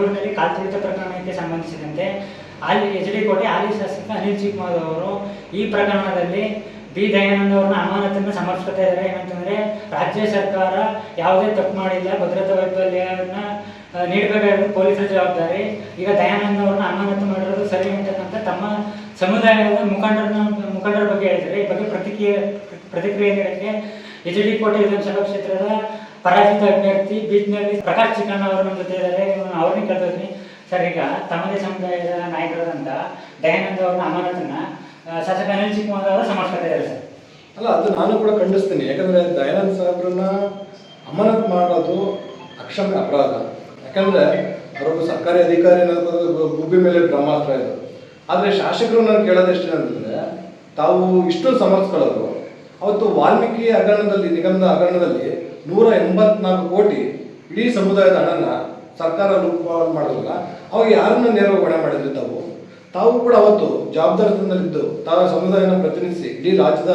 ಬೆಂಗಳೂರಿನಲ್ಲಿ ಕಾಲ್ ತುಳಿತ ಪ್ರಕರಣಕ್ಕೆ ಸಂಬಂಧಿಸಿದಂತೆ ಅಲ್ಲಿ ಎಚ್ ಡಿ ಕೋಟೆ ಹಾಲಿ ಶಾಸಕ ಅನಿಲ್ ಚಿಕ್ಕಮಾದ್ ಅವರು ಈ ಪ್ರಕರಣದಲ್ಲಿ ಬಿ ದಯಾನಂದ ಅವರನ್ನ ಅಮಾನತನ್ನು ಸಮರ್ಪಿಸ್ತಾ ಇದ್ದಾರೆ. ಏನಂತಂದ್ರೆ ರಾಜ್ಯ ಸರ್ಕಾರ ಯಾವುದೇ ತಪ್ಪು ಮಾಡಿಲ್ಲ. ಭದ್ರತಾ ವೈಫಲ್ಯವನ್ನ ನೀಡಬೇಕಾದ ಪೊಲೀಸರ ಜವಾಬ್ದಾರಿ. ಈಗ ದಯಾನಂದ ಅವ್ರನ್ನ ಅಮಾನತು ಮಾಡಿರೋದು ಸರಿ ಅಂತಕ್ಕಂಥ ತಮ್ಮ ಸಮುದಾಯದ ಮುಖಂಡರನ್ನ, ಮುಖಂಡರ ಬಗ್ಗೆ ಹೇಳಿದ್ದಾರೆ. ಈ ಬಗ್ಗೆ ಪ್ರತಿಕ್ರಿಯೆ ಪ್ರತಿಕ್ರಿಯೆ ನೀಡಕ್ಕೆ ಎಚ್ ಡಿ ಕೋಟೆ ವಿಧಾನಸಭಾ ಕ್ಷೇತ್ರದ ಪರಾಜಿತ ಅಭ್ಯರ್ಥಿ, ಬೀಚ್ನಲ್ಲಿ ಪ್ರಕಾಶ್ ಚಿಕ್ಕಣ್ಣ ಅವರು ನಮ್ಮ ಜೊತೆ ಇದ್ದಾರೆ. ಅವ್ರನ್ನ ಕೇಳ್ತೀನಿ ಸರ್, ಈಗ ತಮ್ಮದೇ ಸಮುದಾಯದ ನಾಯಕರಾದಂಥ ದಯಾನಂದ ಅವ್ರನ್ನ ಅಮಾನತನ್ನ ಶಾಸಕ ಅನಿಲ್ ಚಿಕ್ಕಮಾದ ಅವರು ಇದ್ದಾರೆ ಸರ್. ಅಲ್ಲ, ಅದು ನಾನು ಕೂಡ ಖಂಡಿಸ್ತೀನಿ. ಯಾಕಂದ್ರೆ ದಯಾನಂದ ಸಾಹೇಬ್ರನ್ನ ಅಮಾನತ್ ಮಾಡೋದು ಅಕ್ಷಮ್ಯ ಅಪರಾಧ. ಯಾಕಂದ್ರೆ ಅವರೊಬ್ಬ ಸರ್ಕಾರಿ ಅಧಿಕಾರಿ ಗುಬ್ಬಿ ಮೇಲೆ ಬ್ರಹ್ಮಾಸ್ತ್ರ ಇದು. ಆದರೆ ಶಾಸಕರು ನಾನು ಕೇಳೋದೆಷ್ಟೇ ಅಂತಂದ್ರೆ, ತಾವು ಇಷ್ಟು ಸಮರ್ಸ್ಕೊಳ್ಳೋರು ಅವತ್ತು ವಾಲ್ಮೀಕಿ ಹಗರಣದಲ್ಲಿ, ನಿಗಮದ ಹಗರಣದಲ್ಲಿ ನೂರ ಎಂಬತ್ನಾಲ್ಕು ಕೋಟಿ ಇಡೀ ಸಮುದಾಯದ ಹಣನ ಸರ್ಕಾರ ರೂಪವಾಗಿ ಮಾಡೋದಿಲ್ಲ ಅವಾಗ ಯಾರನ್ನ ನೇರವಾಗಿ ಹೊಣೆ ಮಾಡಿದ್ರಿ ತಾವು? ತಾವು ಕೂಡ ಅವತ್ತು ಜವಾಬ್ದಾರಿತನದಲ್ಲಿದ್ದು ತಾವು ಸಮುದಾಯನ ಪ್ರತಿನಿಧಿಸಿ, ಇಡೀ ರಾಜ್ಯದ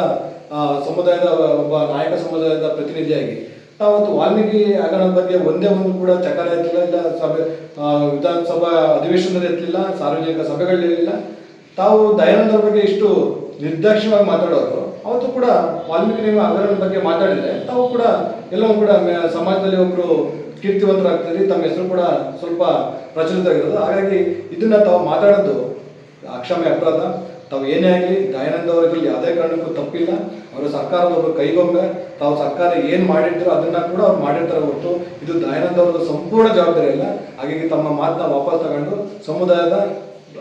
ಸಮುದಾಯದ, ಒಬ್ಬ ನಾಯಕ ಸಮುದಾಯದ ಪ್ರತಿನಿಧಿಯಾಗಿ ತಾವತ್ತು ವಾಲ್ಮೀಕಿ ಹಗರಣದ ಬಗ್ಗೆ ಒಂದೇ ಒಂದು ಕೂಡ ಚಕಾರ ಎತ್ತಲಿಲ್ಲ, ಇಲ್ಲ ಸಭೆ ವಿಧಾನಸಭಾ ಅಧಿವೇಶನದಲ್ಲಿ ಎತ್ತಲಿಲ್ಲ, ಸಾರ್ವಜನಿಕ ಸಭೆಗಳಿರಲಿಲ್ಲ ತಾವು ದಯಾನಂದರ ಬಗ್ಗೆ ಇಷ್ಟು ನಿರ್ದಾಕ್ಷಿಣ್ಯವಾಗಿ ಮಾತಾಡೋರು ಅವತ್ತು ಕೂಡ ವಾಲ್ಮೀಕಿ ನಿಮ್ಮ ಅಗರನ ಬಗ್ಗೆ ಮಾತಾಡಿದ್ರೆ ತಾವು ಕೂಡ ಎಲ್ಲವೂ ಕೂಡ ಸಮಾಜದಲ್ಲಿ ಒಬ್ರು ಕೀರ್ತಿವಂತರಾಗ್ತೀರಿ ತಮ್ಮ ಹೆಸರು ಕೂಡ ಸ್ವಲ್ಪ ಪ್ರಚಲಿತ ಆಗಿರೋದು ಹಾಗಾಗಿ ಇದನ್ನ ತಾವು ಮಾತಾಡೋದು ಅಕ್ಷಮ್ಯ ಅಪರಾಧ. ತಾವು ಏನೇ ಆಗಲಿ ದಯಾನಂದ ಅವರಿಗೆ ಯಾವುದೇ ಕಾರಣಕ್ಕೂ ತಪ್ಪಿಲ್ಲ. ಅವರು ಸರ್ಕಾರದ ಒಬ್ಬ ಕೈಗೊಂಬೆ ತಾವು ಸರ್ಕಾರ ಏನು ಮಾಡಿರ್ತಾರೋ ಅದನ್ನ ಕೂಡ ಅವ್ರು ಮಾಡಿರ್ತಾರೆ ಹೊರತು ಇದು ದಯಾನಂದ ಅವರ ಸಂಪೂರ್ಣ ಜವಾಬ್ದಾರಿ ಇಲ್ಲ ಹಾಗಾಗಿ ತಮ್ಮ ಮಾತನ್ನ ವಾಪಸ್ ತಗೊಂಡು ಸಮುದಾಯದ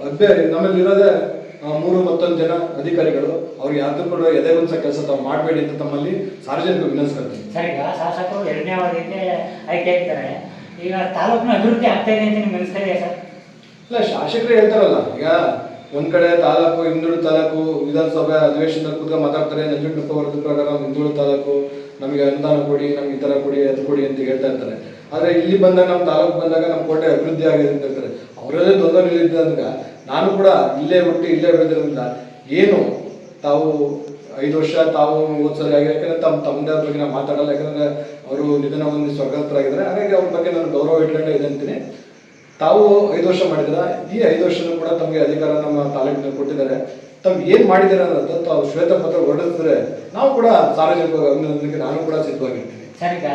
ಅಭ್ಯ ನಮ್ಮಲ್ಲಿ ಇರೋದೇ ಆ, ಮೂರು ಮತ್ತೊಂದು ಜನ ಅಧಿಕಾರಿಗಳು ಅವ್ರಿಗೆ ಯಾವ್ದು ಕೂಡ ಎದೆ ಒಂದ್ಸ ಕೆಲಸ ತಾವು ಮಾಡಬೇಡಿ ಅಂತ ತಮ್ಮಲ್ಲಿ ಸಾರ್ವಜನಿಕ ವಿನಂತಿಸ್ಕೊಳ್ತೀನಿ ಸರ್ ಈಗ ಶಾಸಕರು ಎರಡನೇ ಅವಧಿಗೆ ಆಯ್ಕೆ ಆಗ್ತಾರೆ. ಈಗ ತಾಲೂಕಿನ ಅಭಿವೃದ್ಧಿ ಆಗ್ತಾ ಇದೆ ಅಂತ ನಿಮ್ಗೆ ಅನಿಸ್ತಾ ಇದೆಯಾ ಸರ್? ಇಲ್ಲ ಶಾಸಕರು ಹೇಳ್ತಾರಲ್ಲ ಈಗ ಒಂದ್ ಕಡೆ ತಾಲೂಕು ಹಿಂದುಳಿದ ತಾಲೂಕು ವಿಧಾನಸಭೆ ಅಧಿವೇಶನದಲ್ಲಿ ಕೂತ್ಕೊಂಡು ಮಾತಾಡ್ತಾರೆ ನಂಜುಂಡಪ್ಪ ವರದಿ ಪ್ರಕಾರ ಹಿಂದುಳಿದ ತಾಲೂಕು ನಮಗೆ ಅನುದಾನ ಕೊಡಿ ನಮ್ಗೆ ಈ ಥರ ಕೊಡಿ ಅದು ಕೊಡಿ ಅಂತ ಹೇಳ್ತಾ ಇರ್ತಾರೆ. ಆದರೆ ಇಲ್ಲಿ ಬಂದಾಗ ನಮ್ಮ ತಾಲೂಕು ಬಂದಾಗ ನಮ್ಮ ಕೋಟೆ ಅಭಿವೃದ್ಧಿ ಆಗಿದೆ ಅಂತ ಹೇಳ್ತಾರೆ. ಅವರಲ್ಲೇ ತೊಂದರೆ ನಾನು ಕೂಡ ಇಲ್ಲೇ ಹುಟ್ಟಿ ಇಲ್ಲೇ ಬೆಳೆದಿರೋದ್ರಿಂದ ಏನು ತಾವು ಐದು ವರ್ಷ ತಾವು ಓದ್ಸರಿ ಆಗಿ ಯಾಕಂದ್ರೆ ತಮ್ಮ ತಮ್ಮದೇ ಬಗ್ಗೆ ನಾವು ಮಾತಾಡಲ್ಲ. ಯಾಕಂದ್ರೆ ಅವರು ನಿಧನ ಒಂದು ಸ್ವರ್ಗಸ್ಥರಾಗಿದ್ದಾರೆ ಹಾಗಾಗಿ ಅವ್ರ ಬಗ್ಗೆ ನಾನು ಗೌರವ ಇಟ್ಕೊಂಡೆ ಅಂತೀನಿ. ತಾವು ಐದು ವರ್ಷ ಮಾಡಿದ್ರ ಈ ಐದು ವರ್ಷನೂ ಕೂಡ ತಮಗೆ ಅಧಿಕಾರ ನಮ್ಮ ತಾಲೂಕಿನಲ್ಲಿ ಕೊಟ್ಟಿದ್ದಾರೆ. ತಮ್ಗೆ ಏನ್ ಮಾಡಿದ್ದಾರೆ ಅನ್ನೋದು ತಾವು ಶ್ವೇತ ಪತ್ರ ಹೊರಡಿಸಿದ್ರೆ ನಾವು ಕೂಡ ಸಾರ್ವಜನಿಕವಾಗಿ ಅಭಿನಂದನೆಗೆ ನಾನು ಕೂಡ ಸಿದ್ಧವಾಗಿರ್ತೀನಿ. ಸರ್ ಈಗ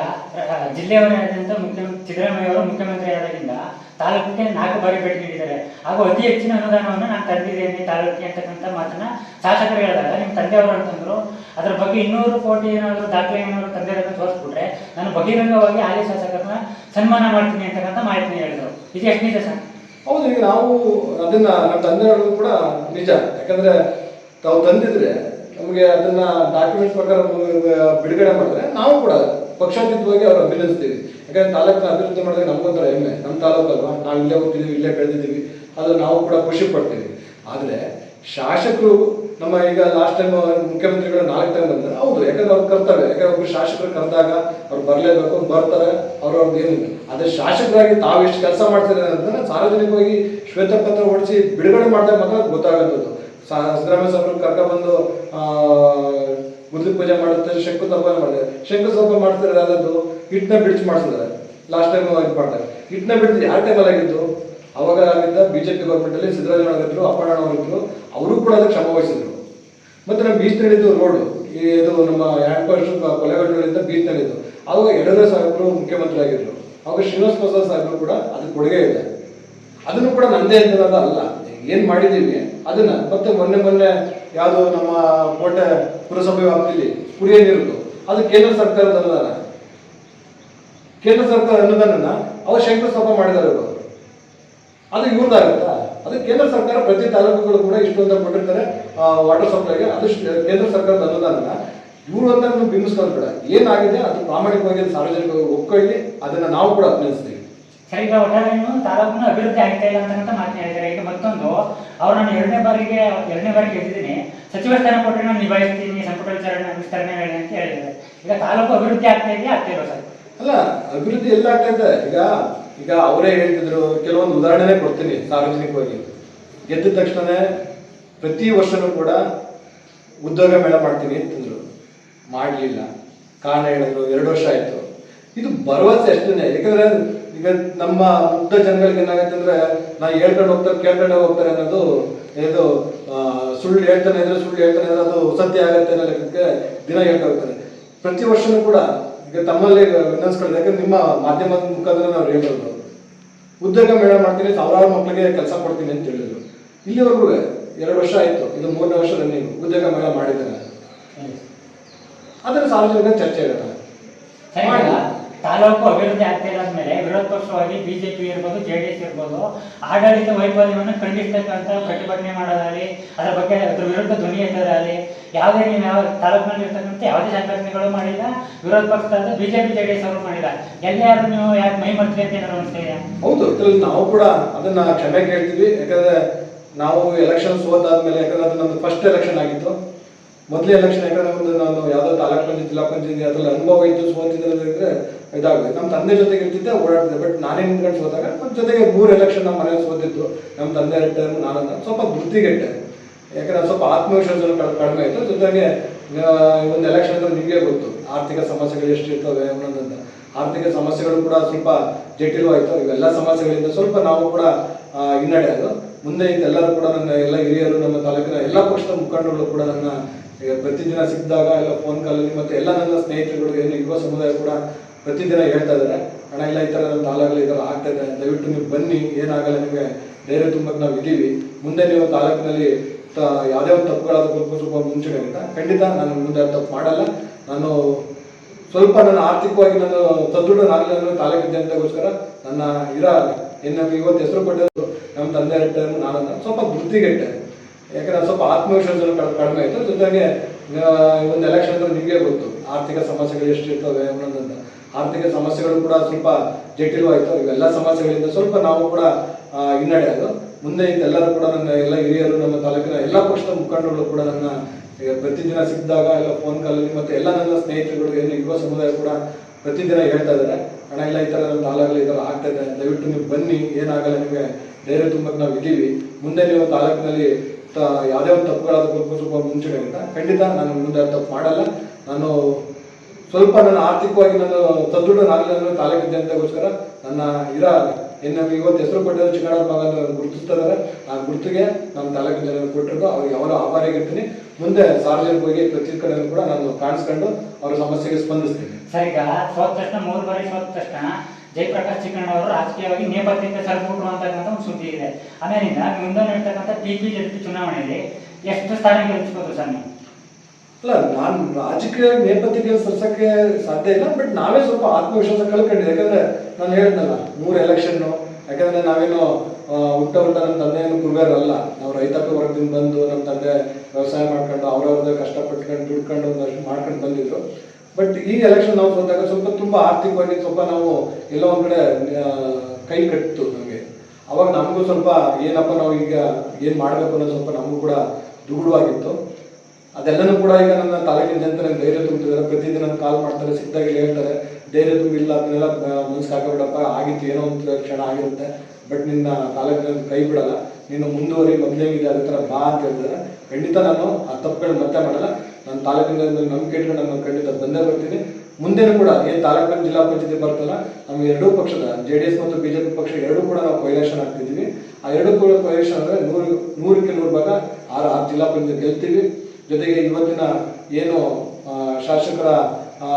ಜಿಲ್ಲೆಯವರೇ ಜಿಲ್ಲೆಯವರಾದಂಥ ಮುಖ್ಯಮಂತ್ರಿ ಸಿದ್ದರಾಮಯ್ಯ ಅವರು ಮುಖ್ಯಮಂತ್ರಿ ಆದಾಗಿಂದ ತಾಲೂಕಿಗೆ ನಾಲ್ಕು ಬಾರಿ ಭೇಟಿ ನೀಡಿದ್ದಾರೆ. ಹಾಗೂ ಅತಿ ಹೆಚ್ಚಿನ ಅನುದಾನವನ್ನು ನಾನು ತಂದಿದ್ದೇನೆ ತಾಲೂಕಿಗೆ ಅಂತಕ್ಕಂಥ ಮಾತನ್ನ ಶಾಸಕರು ಹೇಳಿದಾಗ ನಿಮ್ಮ ತಂದೆಯವರು ಅಂತಂದ್ರು. ಅದ್ರ ಬಗ್ಗೆ ಇನ್ನೂರು ಕೋಟಿ ಏನಾದರೂ ದಾಖಲೆ ಏನಾದರೂ ಅಂತ ತೋರಿಸ್ಬಿಟ್ರೆ ನಾನು ಬಹಿರಂಗವಾಗಿ ಹಾಲಿ ಶಾಸಕರನ್ನ ಸನ್ಮಾನ ಮಾಡ್ತೀನಿ ಅಂತಕ್ಕಂಥ ಮಾಹಿತಿ ಹೇಳಿದರು. ಇದು ಎಷ್ಟು ನಿಜ ಸರ್? ಹೌದು, ಈಗ ನಾವು ಅದನ್ನ ನಮ್ಮ ತಂದೆಯವರು ಕೂಡ ನಿಜ. ಯಾಕಂದ್ರೆ ತಾವು ತಂದಿದ್ರೆ ನಮಗೆ ಅದನ್ನ ಡಾಕ್ಯುಮೆಂಟ್ ಪ್ರಕಾರ ಬಿಡುಗಡೆ ಮಾಡಿದ್ರೆ ನಾವು ಕೂಡ ಪಕ್ಷಾತೀತವಾಗಿ ಅವ್ರು ಅಭಿನಂದಿಸ್ತೀವಿ. ಯಾಕಂದ್ರೆ ತಾಲೂಕಿನ ಅಭಿವೃದ್ಧಿ ಮಾಡಿದ್ರೆ ನಮಗೊಂಥರ ಹೆಮ್ಮೆ. ನಮ್ಮ ತಾಲೂಕು ನಾವು ಇಲ್ಲೇ ಹೋಗ್ತಿದ್ದೀವಿ ಇಲ್ಲೇ ಬೆಳೆದಿದ್ದೀವಿ. ಅದು ನಾವು ಕೂಡ ಖುಷಿ ಪಡ್ತೀವಿ. ಆದರೆ ಶಾಸಕರು ನಮ್ಮ ಈಗ ಲಾಸ್ಟ್ ಟೈಮ್ ಮುಖ್ಯಮಂತ್ರಿಗಳು ನಾಲ್ಕು ಟೈಮ್ ಬಂದರೆ ಹೌದು, ಯಾಕಂದ್ರೆ ಅವ್ರು ಕರ್ತವ್ಯ ಯಾಕಂದ್ರೆ ಒಬ್ರು ಶಾಸಕರು ಕರೆದಾಗ ಅವ್ರು ಬರಲೇಬೇಕು, ಬರ್ತಾರೆ, ಅವ್ರ ಅವ್ರದ್ದು ಏನು ಅದೇ ಶಾಸಕರಾಗಿ ತಾವು ಎಷ್ಟು ಕೆಲಸ ಮಾಡ್ತಾರೆ ಅಂತಂದ್ರೆ ಸಾರ್ವಜನಿಕವಾಗಿ ಶ್ವೇತಪತ್ರ ಹೊಡಿಸಿ ಬಿಡುಗಡೆ ಮಾಡಿದಾಗ ಮಾತ್ರ ಗೊತ್ತಾಗುತ್ತದೆ. ಸಿದ್ದರಾಮಯ್ಯ ಸಾಹೇಬರು ಕರ್ಕೊಂಡ್ಬಂದು ಆ ಗುದ್ಲಿ ಪೂಜೆ ಮಾಡುತ್ತೆ ಶಂಕುಸ್ಥಾಪನೆ ಮಾಡಿದೆ ಶಂಕುಸ್ಥಾಪನೆ ಮಾಡ್ತಾರೆ ಅದದ್ದು ಹಿಟ್ಟನ್ನ ಬಿಡ್ಚ್ ಮಾಡಿಸಿದ್ದಾರೆ. ಲಾಸ್ಟ್ ಟೈಮ್ ಇದು ಮಾಡ್ತಾರೆ ಹಿಟ್ಟನ್ನ ಬಿಡಿಸಿ ಯಾವ ಟೈಮಲ್ಲಿ ಆಗಿದ್ದು ಅವಾಗ ಆಗಿದ್ದ ಬಿಜೆಪಿ ಜೆ ಅಲ್ಲಿ ಸಿದ್ದರಾಮಯ್ಯ ಅವರಿದ್ರು ಅಪ್ಪಣ್ಣ ಅವರಿದ್ರು ಅವರು ಕೂಡ ಅದಕ್ಕೆ ಶ್ರಮ ವಹಿಸಿದ್ರು. ಮತ್ತೆ ನಮ್ಮ ಬೀಚ್ ನಲ್ಲಿದ್ದು ರೋಡು ಇದು ನಮ್ಮ ಹ್ಯಾಂಡ್ ಪೋಸ್ಟ್ ಬೀಚ್ ನಲ್ಲಿದ್ದು. ಅವಾಗ ಯಡಿಯೂರಪ್ಪ ಸಾಹೇಬರು ಮುಖ್ಯಮಂತ್ರಿ ಆಗಿದ್ರು ಅವಾಗ ಶ್ರೀನಿವಾಸ ಪ್ರಸಾದ್ ಸಾಹೇಬರು ಕೂಡ ಅದಕ್ಕೆ ಕೊಡುಗೆ ಇದೆ. ಅದನ್ನು ಕೂಡ ನಂದೇ ಅಂತ ಅಲ್ಲ ಏನ್ ಮಾಡಿದ್ದೀವಿ ಅದನ್ನ, ಮತ್ತೆ ಮೊನ್ನೆ ಮೊನ್ನೆ ಯಾವುದು ನಮ್ಮ ಕೋಟೆ ಪುರಸಭೆ ವ್ಯಾಪ್ತಿಲಿ ಕುಡಿಯ ನೀರು ಅದು ಕೇಂದ್ರ ಸರ್ಕಾರದ ಅನುದಾನ. ಕೇಂದ್ರ ಸರ್ಕಾರ ಅನುದಾನನ ಅವ್ರು ಶಂಕುಸ್ಥಾಪನೆ ಮಾಡಿದ್ದಾರೆ ಇವರು. ಅದು ಇವ್ರದ್ದಾಗುತ್ತಾ? ಅದು ಕೇಂದ್ರ ಸರ್ಕಾರ ಪ್ರತಿ ತಾಲೂಕುಗಳು ಕೂಡ ಇಷ್ಟು ಅಂತ ಕೊಟ್ಟಿರ್ತಾರೆ ವಾಟರ್ ಸಪ್ಲೈಗೆ ಅದು ಕೇಂದ್ರ ಸರ್ಕಾರದ ಅನುದಾನನ. ಇವರು ಅಂತ ಬಿಂಬಿಸ್ಕೊಂಡು ಏನಾಗಿದೆ? ಅದು ಪ್ರಾಮಾಣಿಕವಾಗಿ ಸಾರ್ವಜನಿಕವಾಗಿ ಒಪ್ಕೊಳ್ಳಿ. ಅದನ್ನ ನಾವು ಕೂಡ ಅಭಿನಯಿಸ್ತೀವಿ ಸರ್ ಈಗ ಒಟ್ಟಾರೆ ಏನು ತಾಲೂಕಿನ ಅಭಿವೃದ್ಧಿ ಆಗ್ತಾ ಇಲ್ಲ ಅಂತ ಮಾತು ಹೇಳಿದ್ದಾರೆ. ಈಗ ಮತ್ತೊಂದು, ಅವ್ರು ನಾನು ಎರಡನೇ ಬಾರಿಗೆ ಎರಡನೇ ಬಾರಿಗೆ ಗೆದ್ದಿದ್ದೀನಿ. ಸಚಿವ ಸ್ಥಾನ ಕೊಟ್ಟರೆ ನಾನು ನಿಭಾಯಿಸ್ತೀನಿ, ಸಂಪುಟ ವಿಚಾರಣೆ, ವಿಸ್ತರಣೆ ಹೇಳಿ ಅಂತ ಹೇಳಿದ್ದಾರೆ. ಈಗ ತಾಲೂಕು ಅಭಿವೃದ್ಧಿ ಆಗ್ತಾ ಇದೆಯಾ? ಆಗ್ತಾ ಸರ್? ಅಲ್ಲ, ಅಭಿವೃದ್ಧಿ ಎಲ್ಲ ಆಗ್ತಾ ಇದೆ. ಈಗ ಈಗ ಅವರೇ ಹೇಳ್ತಿದ್ರು, ಕೆಲವೊಂದು ಉದಾಹರಣೆ ಕೊಡ್ತೀನಿ ಸಾರ್ವಜನಿಕವಾಗಿ. ಗೆದ್ದ ತಕ್ಷಣನೇ ಪ್ರತಿ ವರ್ಷನೂ ಕೂಡ ಉದ್ಯೋಗ ಮೇಳ ಮಾಡ್ತೀನಿ ಅಂತಂದ್ರು. ಮಾಡಲಿಲ್ಲ. ಕಾರಣ ಹೇಳಿದ್ರು, ಎರಡು ವರ್ಷ ಆಯ್ತು. ಇದು ಭರವಸೆ ಅಷ್ಟೇ ಯಾಕಂದ್ರೆ ಈಗ ನಮ್ಮ ಮುಗ್ಧ ಜನಗಳಿಗೆ ಏನಾಗುತ್ತೆ ಅಂದ್ರೆ ನಾ ಹೇಳ್ಕೊಂಡು ಹೋಗ್ತಾರೆ, ಕೇಳ್ಕೊಂಡೆ ಹೋಗ್ತಾರೆ ಅನ್ನೋದು ಇದು ಸುಳ್ಳು ಹೇಳ್ತಾನೆ ಇದ್ರೆ ಸುಳ್ಳು ಹೇಳ್ತಾನೆ ಇದ್ರೆ ಅದು ಸತ್ಯ ಆಗತ್ತೆ ಅನ್ನೋ ಲೆಕ್ಕಕ್ಕೆ ದಿನ ಹೇಳ್ತಾ ಹೋಗ್ತಾರೆ. ಪ್ರತಿ ವರ್ಷನೂ ಕೂಡ ಈಗ ತಮ್ಮಲ್ಲಿ ವಿನ್ನಿಸ್ಕೊಳ್ತಾರೆ ಯಾಕಂದ್ರೆ ನಿಮ್ಮ ಮಾಧ್ಯಮದ ಮುಖಾಂತರ ನಾವು ಹೇಳ್ಬೋದು. ಉದ್ಯೋಗ ಮೇಳ ಮಾಡ್ತೀನಿ, ಸಾವಿರಾರು ಮಕ್ಕಳಿಗೆ ಕೆಲಸ ಕೊಡ್ತೀನಿ ಅಂತ ಹೇಳಿದ್ರು. ಇಲ್ಲಿವರೆಗೂ ಎರಡು ವರ್ಷ ಆಯ್ತು, ಇದು ಮೂರನೇ ವರ್ಷ ನೀವು ಉದ್ಯೋಗ ಮೇಳ ಮಾಡಿದ್ದಾರೆ. ಅದನ್ನು ಸಾರ್ವಜನಿಕ ಚರ್ಚೆ ಈಗ ತಾಲೂಕು ಅಭಿವೃದ್ಧಿ ಆಗ್ತಿಲ್ಲ ಮೇಲೆ ವಿರೋಧ ಪಕ್ಷವಾಗಿ ಬಿಜೆಪಿ ಇರ್ಬೋದು ಜೆ ಡಿ ಎಸ್ ಇರ್ಬೋದು, ಆಡಳಿತ ವೈಫಲ್ಯವನ್ನು ಖಂಡಿಸ್ತಕ್ಕಂಥ ಪ್ರತಿಭಟನೆ ಮಾಡೋದಾಗಲಿ, ಅದರ ಬಗ್ಗೆ ಅದ್ರ ವಿರುದ್ಧ ಧ್ವನಿ ಎತ್ತೋದಾಗಲಿ, ಯಾವುದೇ ನೀವು ಯಾವ ತಾಲೂಕಿನಲ್ಲಿ ಇರ್ತಕ್ಕಂಥ ಯಾವುದೇ ಸಂಘಟನೆಗಳು ಮಾಡಿಲ್ಲ, ವಿರೋಧ ಪಕ್ಷದ ಬಿಜೆಪಿ ಜೆ ಡಿ ಎಸ್ ಅವರು ಮಾಡಿಲ್ಲ. ಎಲ್ಲಾರು ನೀವು ಯಾಕೆ ಮೈ ಮಾಡ್ತೀರಿ ಅಂತ ಏನಾದ್ರು ಅನಿಸ್ತಾ ಹೌದು ನಾವು ಕೂಡ ಅದನ್ನ ಕ್ಷಮೆ ಕೇಳ್ತೀವಿ. ಯಾಕಂದ್ರೆ ನಾವು ಎಲೆಕ್ಷನ್ ಸೋತಾದ್ಮೇಲೆ, ಯಾಕಂದ್ರೆ ಅದು ನಮ್ದು ಫಸ್ಟ್ ಎಲೆಕ್ಷನ್ ಆಗಿತ್ತು. ಮೊದಲೇ ಎಲೆಕ್ಷನ್ ಯಾಕಂದ್ರೆ ಒಂದು ನಾನು ಯಾವುದೋ ತಾಲೂಕ್ ಪಂಚಾಯತ್ ಜಿಲ್ಲಾ ಪಂಚಾಯತ್ ಅದರಲ್ಲಿ ಅನುಭವ ಇತ್ತು ಸೋತಿದ್ರೆ ಇದಾಗುತ್ತೆ. ನಮ್ಮ ತಂದೆ ಜೊತೆಗೆ ಇರ್ತಿದ್ದೆ, ಓಡಾಡ್ತಿದ್ದೆ. ಬಟ್ ನಾನೇ ನಿಂತ್ಕೊಂಡು ಸೋತಾಗ ನಮ್ಮ ಜೊತೆಗೆ ಮೂರು ಎಲೆಕ್ಷನ್ ನಮ್ಮ ಮನೇಲಿ ಸೋತಿತ್ತು. ನಮ್ಮ ತಂದೆ ಟೈಮ್ ನಾನು ಸ್ವಲ್ಪ ಧೃತಿಗೆಟ್ಟೆ ಯಾಕಂದ್ರೆ ಸ್ವಲ್ಪ ಆತ್ಮವಿಶ್ವಾಸ ಕಡ್- ಕಡಿಮೆ ಆಯಿತು ಜೊತೆಗೆ ಒಂದು ಎಲೆಕ್ಷನ್ ಅಂದ್ರೆ ನಿಮಗೆ ಗೊತ್ತು. ಆರ್ಥಿಕ ಸಮಸ್ಯೆಗಳು ಎಷ್ಟು ಇರ್ತವೆ ಒಂದೊಂದಂತ ಆರ್ಥಿಕ ಸಮಸ್ಯೆಗಳು ಕೂಡ ಸ್ವಲ್ಪ ಜಟಿಲವಾಯಿತು. ಇವೆಲ್ಲ ಸಮಸ್ಯೆಗಳಿಂದ ಸ್ವಲ್ಪ ನಾವು ಕೂಡ ಹಿನ್ನಡೆ ಅದು ಮುಂದೆ ಇದೆಲ್ಲರೂ ಕೂಡ ನನ್ನ ಎಲ್ಲ ಹಿರಿಯರು, ನಮ್ಮ ತಾಲೂಕಿನ ಎಲ್ಲ ಪಕ್ಷದ ಮುಖಂಡಗಳು ಕೂಡ ನನ್ನ ಪ್ರತಿದಿನ ಸಿಕ್ಕಿದಾಗ, ಎಲ್ಲ ಫೋನ್ ಕಾಲಲ್ಲಿ ಮತ್ತೆ ಎಲ್ಲ ನನ್ನ ಸ್ನೇಹಿತರುಗಳು ಏನು ಯುವ ಸಮುದಾಯ ಕೂಡ ಪ್ರತಿದಿನ ಹೇಳ್ತಾ ಇದ್ದಾರೆ ಹಣ ಇಲ್ಲ, ಈ ಥರ ನಮ್ಮ ತಾಲೂಕಲ್ಲಿ ಈ ಥರ ಆಗ್ತಾ ಇದೆ, ದಯವಿಟ್ಟು ನೀವು ಬನ್ನಿ, ಏನಾಗಲ್ಲ ನಿಮಗೆ, ಧೈರ್ಯ ತುಂಬಕ್ಕೆ ನಾವು ಇದ್ದೀವಿ ಮುಂದೆ ನೀವು ತಾಲೂಕಿನಲ್ಲಿ ಯಾವುದೇ ಒಂದು ತಪ್ಪುಗಳಾದ ಸ್ವಲ್ಪ ಅಂತ ಖಂಡಿತ ನಾನು ಮುಂದೆ ತಪ್ಪು ಮಾಡಲ್ಲ. ನಾನು ಸ್ವಲ್ಪ ನನ್ನ ಆರ್ಥಿಕವಾಗಿ ನಾನು ಸದೃಢನಾಗಲಿ ಅನ್ನೋ ತಾಲೂಕಿನ ಜನತೆಗೋಸ್ಕರ ನನ್ನ ಇರ ಏನು ಇವತ್ತು ಹೆಸರು ಕೊಟ್ಟಿದ್ರು ನಮ್ಮ ತಂದೆ ಟೈಮ್ ನಾನು ಸ್ವಲ್ಪ ಬುದ್ಧಿಗೆಟ್ಟೆ ಯಾಕಂದ್ರೆ ಸ್ವಲ್ಪ ಆತ್ಮವಿಶ್ವಾಸ ಕಡ್- ಕಡಿಮೆ ಆಯಿತು. ಜೊತೆಗೆ ಒಂದು ಎಲೆಕ್ಷನ್ ಅಂದ್ರೆ ನಿಮಗೆ ಗೊತ್ತು. ಆರ್ಥಿಕ ಸಮಸ್ಯೆಗಳು ಎಷ್ಟು ಇರ್ತವೆ ಒಂದೊಂದಂತ ಆರ್ಥಿಕ ಸಮಸ್ಯೆಗಳು ಕೂಡ ಸ್ವಲ್ಪ ಜಟಿಲವಾಯಿತು. ಇವೆಲ್ಲ ಸಮಸ್ಯೆಗಳಿಂದ ಸ್ವಲ್ಪ ನಾವು ಕೂಡ ಹಿನ್ನಡೆ ಅದು. ಮುಂದೆ ಎಲ್ಲರೂ ಕೂಡ ನನ್ನ ಎಲ್ಲ ಹಿರಿಯರು ನಮ್ಮ ತಾಲೂಕಿನ ಎಲ್ಲ ಪಕ್ಷದ ಮುಖಂಡಗಳು ಕೂಡ ನನ್ನ ಪ್ರತಿದಿನ ಸಿಕ್ಕಿದಾಗ ಎಲ್ಲ ಫೋನ್ ಕಾಲಲ್ಲಿ ಮತ್ತೆ ಎಲ್ಲ ನನ್ನ ಸ್ನೇಹಿತರುಗಳು ಏನು ಯುವ ಸಮುದಾಯ ಕೂಡ ಪ್ರತಿದಿನ ಹೇಳ್ತಾ ಇದ್ದಾರೆ. ಹಣ ಇಲ್ಲ, ಈ ಥರ ನಮ್ಮ ತಾಲೂಕಲ್ಲಿ ಈ ಥರ ಆಗ್ತಾ ಇದೆ. ದಯವಿಟ್ಟು ನೀವು ಬನ್ನಿ. ಏನಾಗಲ್ಲ, ನಿಮಗೆ ಧೈರ್ಯ ತುಂಬಕ್ಕೆ ನಾವು ಇದ್ದೀವಿ. ಮುಂದೆ ನೀವು ತಾಲೂಕಿನಲ್ಲಿ ಯಾವುದೇ ಒಂದು ತಪ್ಪುಗಳಾದ ಸ್ವಲ್ಪ ಅಂತ ಖಂಡಿತ ನಾನು ಮುಂದೆ ತಪ್ಪು ಮಾಡಲ್ಲ. ನಾನು ಸ್ವಲ್ಪ ನನ್ನ ಆರ್ಥಿಕವಾಗಿ ನಾನು ಸದೃಢನಾಗಲಿ ಅನ್ನೋ ತಾಲೂಕು ಜನತೆಗೋಸ್ಕರ ನನ್ನ ಇರ ಏನು ಇವತ್ತು ಹೆಸರು ಕೊಟ್ಟಿರೋ ಚಿಕ್ಕಣ್ಣ ಭಾಗ ಆ ಗುರುತಿಗೆ ನಮ್ಮ ತಾಲೂಕಿನ ಜನರು ಕೊಟ್ಟಿರೋದು. ಅವ್ರಿಗೆ ಅವರ ಆಭಾರಿಯಾಗಿರ್ತೀನಿ ಮುಂದೆ ಸಾರ್ವಜನಿಕವಾಗಿ ಪ್ರತಿ ಕಡೆ ಕೂಡ ನಾನು ಕಾಣಿಸ್ಕೊಂಡು ಅವರ ಸಮಸ್ಯೆಗೆ ಸ್ಪಂದಿಸ್ತೀನಿ. ಸರಿ ಸೋತ ತಕ್ಷಣ, ಮೂರು ಬಾರಿ ಸೋತ ತಕ್ಷಣ ಜಯಪ್ರಕಾಶ್ ಚಿಕ್ಕಣ್ಣ ಅವರು ರಾಜಕೀಯವಾಗಿ ನೇಪಥ್ಯಕ್ಕೆ ಸರಿಬಿಟ್ರು ಅಂತಕ್ಕಂಥ ಒಂದು ಸುದ್ದಿ ಇದೆ. ಆಮೇಲಿಂದ ಮುಂದೆ ನಡೀತಕ್ಕಂಥ ಪಿ ಪಿ ಜೆಪಿ ಚುನಾವಣೆಯಲ್ಲಿ ಎಷ್ಟು ಸ್ಥಾನ ಗೆಲ್ಲಿಸ್ಬೋದು ಸರ್ ಅಲ್ಲ, ನಾನು ರಾಜಕೀಯ ನೇಪಥ್ಯಕ್ಕೆ ಸರ್ಸಕ್ಕೆ ಸಾಧ್ಯ ಇಲ್ಲ ಬಟ್ ನಾವೇ ಸ್ವಲ್ಪ ಆತ್ಮವಿಶ್ವಾಸ ಕಳ್ಕೊಂಡಿದ್ದೆ ಯಾಕಂದ್ರೆ ನಾನು ಹೇಳಿದ್ನಲ್ಲ, ಮೂರು ಎಲೆಕ್ಷನ್ನು ಯಾಕಂದ್ರೆ ನಾವೇನು ಹುಟ್ಟ ಹುಟ್ಟ ನಮ್ಮ ತಂದೆ ಏನು ಕುರುಬರಲ್ಲ ನಾವು ರೈತಾಪಿ ವರ್ಗದಿಂದ ಬಂದು ನಮ್ಮ ತಂದೆ ವ್ಯವಸಾಯ ಮಾಡ್ಕೊಂಡು ಅವ್ರವ್ರದ್ದೇ ಕಷ್ಟಪಟ್ಕೊಂಡು ದುಡ್ಕೊಂಡು ಒಂದಷ್ಟು ಮಾಡ್ಕೊಂಡು ಬಂದಿದ್ರು. ಬಟ್ ಈ ಎಲೆಕ್ಷನ್ ನಾವು ಬಂದಾಗ ಸ್ವಲ್ಪ ತುಂಬ ಆರ್ಥಿಕವಾಗಿ ಸ್ವಲ್ಪ ನಾವು ಎಲ್ಲೋ ಒಂದ್ ಕಡೆ ಕೈ ಕಟ್ಟಿತು ನಮಗೆ. ಅವಾಗ ನಮಗೂ ಸ್ವಲ್ಪ ಏನಪ್ಪ ನಾವು ಈಗ ಏನು ಮಾಡಬೇಕು ಅನ್ನೋದು ಸ್ವಲ್ಪ ನಮಗೂ ಕೂಡ ದುಗುಡವಾಗಿತ್ತು ಅದೆಲ್ಲನೂ ಕೂಡ ಈಗ ನನ್ನ ತಾಲೂಕಿನ ಜನತೆ ನಂಗೆ ಧೈರ್ಯ ತುಂಬಿದ್ದಾರೆ ಪ್ರತಿದಿನ ಕಾಲ್ ಮಾಡ್ತಾರೆ, ಸಿಕ್ಕಿದಾಗ ಹೇಳ್ತಾರೆ, ಧೈರ್ಯ ತುಂಬಿಲ್ಲ, ಅದನ್ನೆಲ್ಲ ಮನ್ಸಿಗೆ ಹಾಕಬೇಡಪ್ಪ ಆಗಿತ್ತು, ಏನೋ ಒಂದು ಕ್ಷಣ ಆಗಿರುತ್ತೆ. ಬಟ್ ನಿನ್ನ ತಾಲೂಕಿನ ಕೈ ಬಿಡಲ್ಲ. ನೀನು ಮುಂದುವರಿ ಮೊದಲೇಗಿದೆ ಅದೇ ಥರ ಬಾ ಅಂತ ಹೇಳ್ತಾರೆ. ಖಂಡಿತ ನಾನು ಆ ತಪ್ಪುಗಳು ಮತ್ತೆ ಮಾಡಲ್ಲ. ನನ್ನ ತಾಲೂಕಿನ ನಂಬಿಕೆ ಇಟ್ಕೊಂಡು ನಾನು ಖಂಡಿತ ಬಂದೇ ಬರ್ತೀನಿ. ಮುಂದೆನೂ ಕೂಡ ಏನು ತಾಲೂಕಿನ ಜಿಲ್ಲಾ ಪಂಚಾಯತಿ ಬರ್ತಲ್ಲ, ನಮ್ಮ ಎರಡೂ ಪಕ್ಷದ, ಜೆ ಡಿ ಎಸ್ ಮತ್ತು ಬಿಜೆಪಿ ಪಕ್ಷ ಎರಡೂ ಕೂಡ ನಾವು ಕೊಯ್ಲೇಷನ್ ಆಗ್ತಿದ್ದೀವಿ. ಆ ಎರಡೂ ಕೂಡ ಕೊಯ್ಲೇಷನ್ ಅಂದರೆ ನೂರು, ನೂರಕ್ಕೆ ನೂರು ಭಾಗ ಆರು ಆರು ಜಿಲ್ಲಾ ಪಂಚಾಯತ್ ಗೆಲ್ತೀವಿ. ಜೊತೆಗೆ ಇವತ್ತಿನ ಏನು ಶಾಸಕರ ಆ,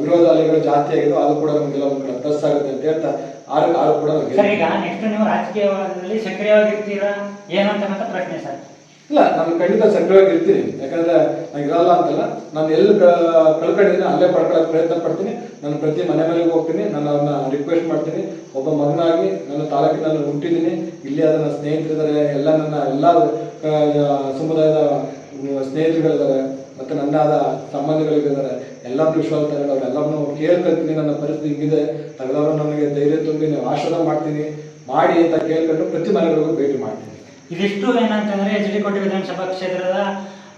ವಿರೋಧ ಅಲೆಗಳು ಜಾಸ್ತಿ ಆಗಿದೋ ಅದು ಕೂಡ ನಮಗೆಲ್ಲ ಒಂದು ಕಡೆ ಪ್ಲಸ್ ಆಗುತ್ತೆ ಅಂತ ಹೇಳ್ತಾ ಆರು ಆರು ಕೂಡ ಸರ್ ಈಗ. ನೆಕ್ಸ್ಟ್ ನೀವು ರಾಜಕೀಯದಲ್ಲಿ ಸಕ್ರಿಯವಾಗಿರ್ತೀರಾ? ಏನು ಅಂತ ಪ್ರಶ್ನೆ ಸರ್ ಇಲ್ಲ ನಾನು ಖಂಡಿತ ಸಕ್ರಿಯವಾಗಿ ಇರ್ತೀನಿ ಯಾಕಂದ್ರೆ ನಾನು ಇರಲ್ಲ ಅಂತಲ್ಲ ನಾನು ಎಲ್ಲಿ ಕಳ್ಕೊಂಡಿದ್ದೀನಿ ಅಲ್ಲೇ ಪಡ್ಕೊಳ್ಳೋಕೆ ಪ್ರಯತ್ನ ಪಡ್ತೀನಿ. ನಾನು ಪ್ರತಿ ಮನೆ ಮನೆಗೆ ಹೋಗ್ತೀನಿ ನಾನು ಅವ್ರನ್ನ ರಿಕ್ವೆಸ್ಟ್ ಮಾಡ್ತೀನಿ. ಒಬ್ಬ ಮಗನಾಗಿ ನನ್ನ ತಾಲೂಕಿನಲ್ಲಿ ಹುಟ್ಟಿದ್ದೀನಿ. ಇಲ್ಲಿ ಅದನ್ನ ನನ್ನ ಸ್ನೇಹಿತರಿದ್ದಾರೆ ಎಲ್ಲ ನನ್ನ ಎಲ್ಲ ಸಮುದಾಯದ ಸ್ನೇಹಿತರುಗಳಿದ್ದಾರೆ ಮತ್ತೆ ನನ್ನಾದ ಸಂಬಂಧಿಗಳಿದ್ದಾರೆ ಎಲ್ಲರೂ ವಿಶ್ವಾಸ ತಗೊಂಡು ಅವರೆಲ್ಲರನ್ನೂ ಕೇಳ್ಕೊಳ್ತೀನಿ, ನನ್ನ ಪರಿಸ್ಥಿತಿ ಹಿಂಗಿದೆ. ತಗದವರು ನನಗೆ ಧೈರ್ಯ ತುಂಬಿ ನೀವು ಆಶೀರ್ವಾದ ಮಾಡ್ತೀನಿ. ಮಾಡಿ ಅಂತ ಕೇಳ್ಕೊಂಡು ಪ್ರತಿ ಮನೆಗಳಿಗೂ ಭೇಟಿ ಮಾಡ್ತೀನಿ. ಇದಿಷ್ಟು ಏನಂತಂದ್ರೆ ಎಚ್ ಡಿ ಕೋಟೆ ವಿಧಾನಸಭಾ ಕ್ಷೇತ್ರದ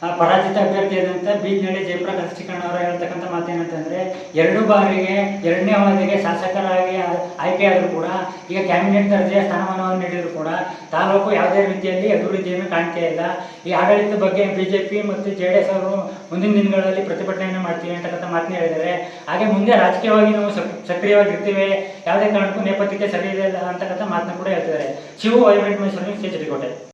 ಪರಾಜಿತ ಆದಂತ ಬೀಜ್ನಳ್ಳಿ ಜಯಪ್ರಕಾಶ್ ಚಿಕ್ಕಣ್ಣ ಅವರು ಹೇಳ್ತಕ್ಕಂಥ ಮಾತೇನಂತಂದ್ರೆ, ಎರಡು ಬಾರಿಗೆ, ಎರಡನೇ ಅವಧಿಗೆ ಶಾಸಕರಾಗಿ ಆಯ್ಕೆ ಆಯ್ಕೆಯಾದರೂ ಕೂಡ, ಈಗ ಕ್ಯಾಬಿನೆಟ್ ದರ್ಜೆಯ ಸ್ಥಾನಮಾನವನ್ನು ನೀಡಿದ್ರು ಕೂಡ, ತಾಲೂಕು ಯಾವುದೇ ರೀತಿಯಲ್ಲಿ ಅಭಿವೃದ್ಧಿಯನ್ನು ಕಾಣ್ತಾ ಇಲ್ಲ. ಈ ಆಡಳಿತದ ಬಗ್ಗೆ ಬಿಜೆಪಿ ಮತ್ತು ಜೆ ಡಿ ಎಸ್ ಅವರು ಮುಂದಿನ ದಿನಗಳಲ್ಲಿ ಪ್ರತಿಭಟನೆಯನ್ನು ಮಾಡ್ತೀವಿ ಅಂತಕ್ಕಂಥ ಮಾತನ್ನ ಹೇಳಿದ್ದಾರೆ. ಹಾಗೆ ಮುಂದೆ ರಾಜಕೀಯವಾಗಿ ನಾವು ಸಕ್- ಸಕ್ರಿಯವಾಗಿರ್ತೀವಿ, ಯಾವುದೇ ಕಾರಣಕ್ಕೂ ನೇಪಥ್ಯಕ್ಕೆ ಸರಿ ಇಲ್ಲ ಅಂತಕ್ಕಂಥ ಮಾತನ್ನ ಕೂಡ ಹೇಳ್ತಿದ್ದಾರೆ. ಶಿವು ವೈಬ್ರೆಂಟ್ ಮೈಸೂರಿನ ಸಿ ಕೋಟೆ